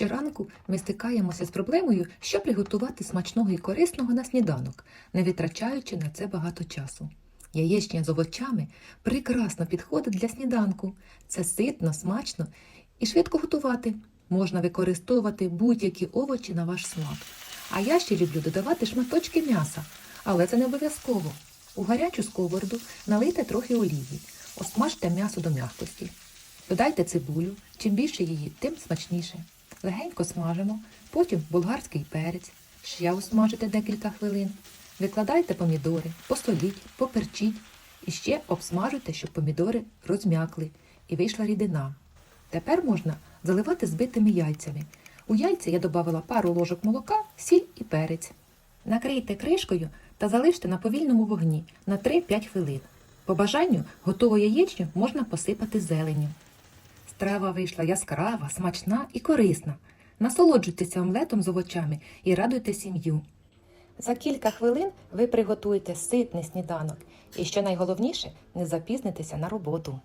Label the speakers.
Speaker 1: Щоранку ми стикаємося з проблемою, що приготувати смачного і корисного на сніданок, не витрачаючи на це багато часу. Яєчня з овочами прекрасно підходить для сніданку. Це ситно, смачно і швидко готувати. Можна використовувати будь-які овочі на ваш смак. А я ще люблю додавати шматочки м'яса, але це не обов'язково. У гарячу сковороду налийте трохи олії, осмажте м'ясо до м'якості. Додайте цибулю, чим більше її, тим смачніше. Легенько смажимо, потім болгарський перець, ще осмажите декілька хвилин. Викладайте помідори, посоліть, поперчіть і ще обсмажуйте, щоб помідори розм'якли і вийшла рідина. Тепер можна заливати збитими яйцями. У яйця я додавала пару ложок молока, сіль і перець. Накрийте кришкою та залиште на повільному вогні на 3-5 хвилин. По бажанню готову яєчню можна посипати зеленню. Страва вийшла яскрава, смачна і корисна. Насолоджуйтеся омлетом з овочами і радуйте сім'ю. За кілька хвилин ви приготуєте ситний сніданок і, що найголовніше, не запізнитеся на роботу.